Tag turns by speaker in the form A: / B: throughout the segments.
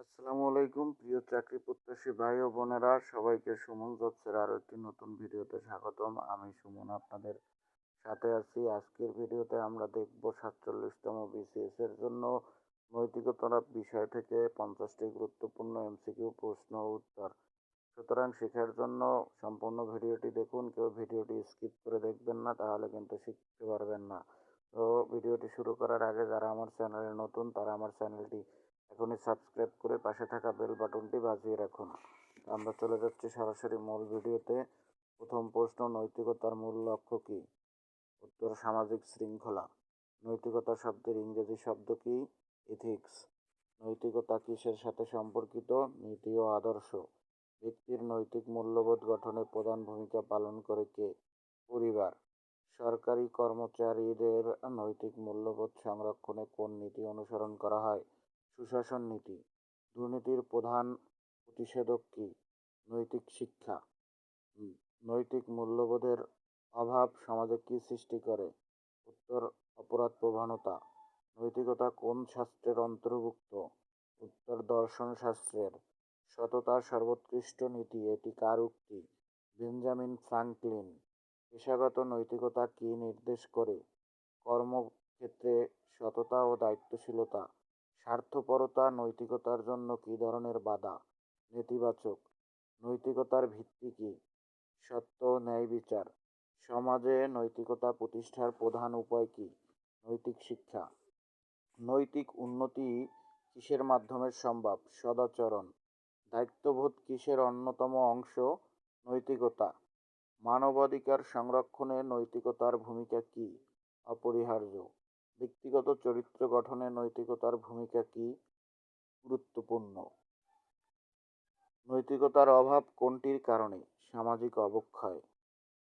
A: আসসালামু আলাইকুম, প্রিয় চাকরি প্রত্যাশী ভাই ও বোনেরা, সবাইকে সুমন জবসের আরও একটি নতুন ভিডিওতে স্বাগতম। আমি সুমন আপনাদের সাথে আছি। আজকের ভিডিওতে আমরা দেখব সাতচল্লিশতম বিসিএস এর জন্য নৈতিকতার বিষয় থেকে পঞ্চাশটি গুরুত্বপূর্ণ এমসিকিউ প্রশ্ন উত্তর। সুতরাং শেখার জন্য সম্পূর্ণ ভিডিওটি দেখুন। কেউ ভিডিওটি স্কিপ করে দেখবেন না, তাহলে কিন্তু শিখতে পারবেন না। তো ভিডিওটি শুরু করার আগে যারা আমার চ্যানেলে নতুন, তারা আমার চ্যানেলটি এখনই সাবস্ক্রাইব করে পাশে থাকা বেল বাটনটি বাজিয়ে রাখুন। আমরা চলে যাচ্ছি সরাসরি মূল ভিডিওতে। প্রথম প্রশ্ন, নৈতিকতার মূল লক্ষ্য কী? উত্তর, সামাজিক শৃঙ্খলা। নৈতিকতা শব্দের ইংরেজি শব্দ কি? ইথিক্স নৈতিকতা কিসের সাথে সম্পর্কিত? নীতি ও আদর্শ। ব্যক্তির নৈতিক মূল্যবোধ গঠনে প্রধান ভূমিকা পালন করে কে? পরিবার। সরকারি কর্মচারীদের নৈতিক মূল্যবোধ সংরক্ষণে কোন নীতি অনুসরণ করা হয়? সুশাসন নীতি, দুর্নীতির প্রধান প্রতিষেধক কি? নৈতিক শিক্ষা। নৈতিক মূল্যবোধের অভাব সমাজে কী সৃষ্টি করে? উত্তর, অপরাধ প্রবণতা। নৈতিকতা কোন শাস্ত্রের অন্তর্ভুক্ত? উত্তর, দর্শন শাস্ত্রের। সততা সর্বোৎকৃষ্ট নীতি, এটি কার উক্তি? Benjamin Franklin. পেশাগত নৈতিকতা কী নির্দেশ করে? কর্মক্ষেত্রে সততা ও দায়িত্বশীলতা। স্বার্থপরতা, নৈতিকতার জন্য কী ধরনের বাধা? নেতিবাচক। নৈতিকতার ভিত্তি কী? সত্য, ন্যায়, বিচার। সমাজে নৈতিকতা প্রতিষ্ঠার প্রধান উপায় কী? নৈতিক শিক্ষা। নৈতিক উন্নতি কিসের মাধ্যমে সম্ভব? সদাচরণ। দায়িত্ববোধ কিসের অন্যতম অংশ? নৈতিকতা। মানবাধিকার সংরক্ষণে নৈতিকতার ভূমিকা কী? অপরিহার্য। ব্যক্তিগত চরিত্র গঠনে নৈতিকতার ভূমিকা কী গুরুত্বপূর্ণ? নৈতিকতার অভাব কোনটির কারণে? সামাজিক অবক্ষয়।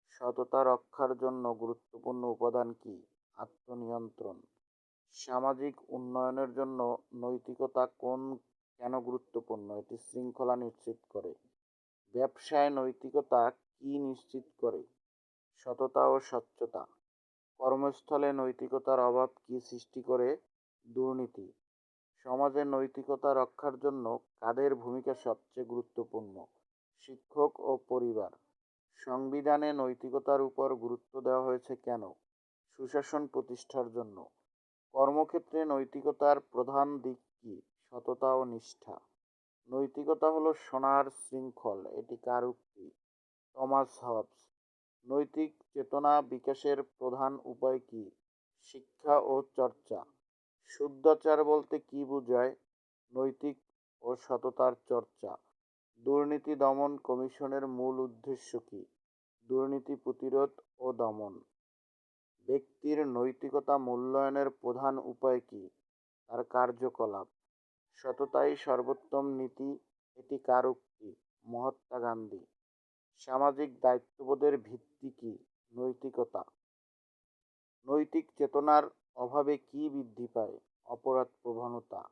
A: সততা রক্ষার জন্য গুরুত্বপূর্ণ উপাদান কী? আত্মনিয়ন্ত্রণ। সামাজিক উন্নয়নের জন্য নৈতিকতা কোন কেন গুরুত্বপূর্ণ? এটি শৃঙ্খলা নিশ্চিত করে। ব্যবসায় নৈতিকতা কী নিশ্চিত করে? সততা ও স্বচ্ছতা। কর্মস্থলে নৈতিকতার অভাব কী সৃষ্টি করে? দুর্নীতি। সমাজে নৈতিকতা রক্ষার জন্য কাদের ভূমিকা সবচেয়ে গুরুত্বপূর্ণ? শিক্ষক ও পরিবার। সংবিধানে নৈতিকতার উপর গুরুত্ব দেওয়া হয়েছে কেন? সুশাসন প্রতিষ্ঠার জন্য। কর্মক্ষেত্রে নৈতিকতার প্রধান দিক কী? সততা ও নিষ্ঠা। নৈতিকতা হলো সোনার শৃঙ্খল, এটি কার উক্তি? Thomas Hobbes. নৈতিক চেতনা বিকাশের প্রধান উপায় কী? শিক্ষা ও চর্চা। শুদ্ধাচার বলতে কী বোঝায়? নৈতিক ও সততার চর্চা। দুর্নীতি দমন কমিশনের মূল উদ্দেশ্য কী? দুর্নীতি প্রতিরোধ ও দমন। ব্যক্তির নৈতিকতা মূল্যায়নের প্রধান উপায় কী? তার কার্যকলাপ। সততাই সর্বোত্তম নীতি, এটি কার উক্তি? মহাত্মা গান্ধী। সামাজিক দায়িত্ববোধের ভিত্তি কি? নৈতিকতা। নৈতিক চেতনার অভাবে কী বৃদ্ধি পায়? অপরাধ প্রবণতা।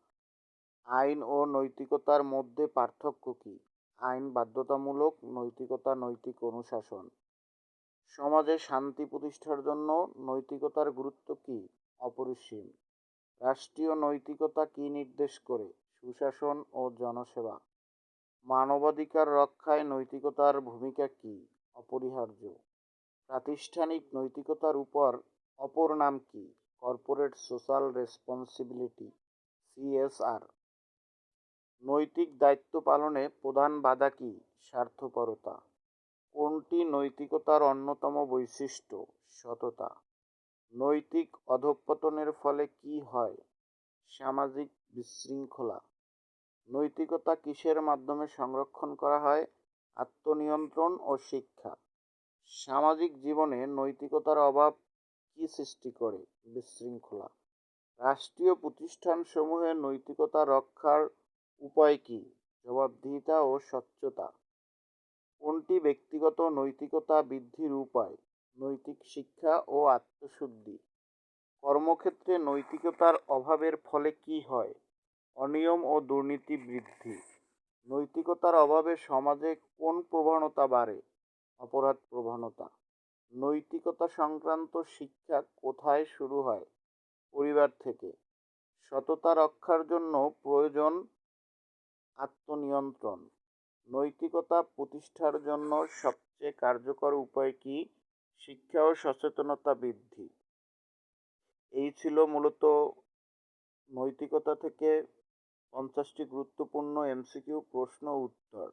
A: আইন ও নৈতিকতার মধ্যে পার্থক্য কি? আইন বাধ্যতামূলক, নৈতিকতা নৈতিক অনুশাসন। সমাজে শান্তি প্রতিষ্ঠার জন্য নৈতিকতার গুরুত্ব কী? অপরিসীম। রাষ্ট্রীয় নৈতিকতা কী নির্দেশ করে? সুশাসন ও জনসেবা। মানবাধিকার রক্ষায় নৈতিকতার ভূমিকা কী? অপরিহার্য। প্রাতিষ্ঠানিক নৈতিকতার উপর অপর নাম কী? Corporate social responsibility, CSR. নৈতিক দায়িত্ব পালনে প্রধান বাধা কী? স্বার্থপরতা। কোনটি নৈতিকতার অন্যতম বৈশিষ্ট্য? সততা। নৈতিক অধঃপতনের ফলে কি হয়? সামাজিক বিশৃঙ্খলা। নৈতিকতা কিসের মাধ্যমে সংরক্ষণ করা হয়? আত্মনিয়ন্ত্রণ ও শিক্ষা। সামাজিক জীবনে নৈতিকতার অভাব কি সৃষ্টি করে? বিশৃঙ্খলা। রাষ্ট্রীয় প্রতিষ্ঠানসমূহে নৈতিকতা রক্ষার উপায় কী? জবাবদিহিতা ও স্বচ্ছতা। কোনটি ব্যক্তিগত নৈতিকতা বৃদ্ধির উপায়? নৈতিক শিক্ষা ও আত্মশুদ্ধি। কর্মক্ষেত্রে নৈতিকতার অভাবের ফলে কি হয়? অনিয়ম ও দুর্নীতি বৃদ্ধি। নৈতিকতার অভাবে সমাজে কোন প্রবণতা বাড়ে? অপরাধ প্রবণতা। নৈতিকতা সংক্রান্ত শিক্ষা কোথায় শুরু হয়? পরিবার থেকে। সততা রক্ষার জন্য প্রয়োজন আত্মনিয়ন্ত্রণ। নৈতিকতা প্রতিষ্ঠার জন্য সবচেয়ে কার্যকর উপায় কি? শিক্ষা ও সচেতনতা বৃদ্ধি। এই ছিল মূলত নৈতিকতা থেকে পঞ্চাশটি গুরুত্বপূর্ণ এমসিকিউ প্রশ্ন উত্তর।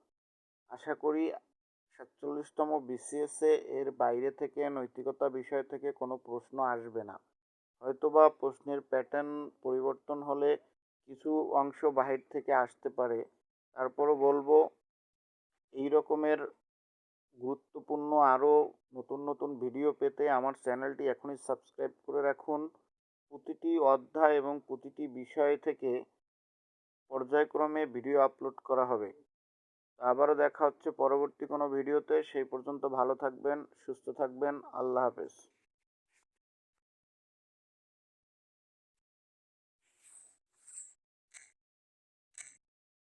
A: আশা করি সাতচল্লিশতম বিসিএসে এর বাইরে থেকে নৈতিকতা বিষয় থেকে কোনো প্রশ্ন আসবে না। হয়তোবা প্রশ্নের প্যাটার্ন পরিবর্তন হলে কিছু অংশ বাহির থেকে আসতে পারে। তারপরও বলব, এই রকমের গুরুত্বপূর্ণ আরও নতুন নতুন ভিডিও পেতে আমার চ্যানেলটি এখনই সাবস্ক্রাইব করে রাখুন। প্রতিটি অধ্যায় এবং প্রতিটি বিষয় থেকে পর্যায়ক্রমে ভিডিও আপলোড করা হবে। আবারও দেখা হচ্ছে পরবর্তী কোনো ভিডিওতে। সেই পর্যন্ত ভালো থাকবেন, সুস্থ থাকবেন। আল্লাহ হাফেজ।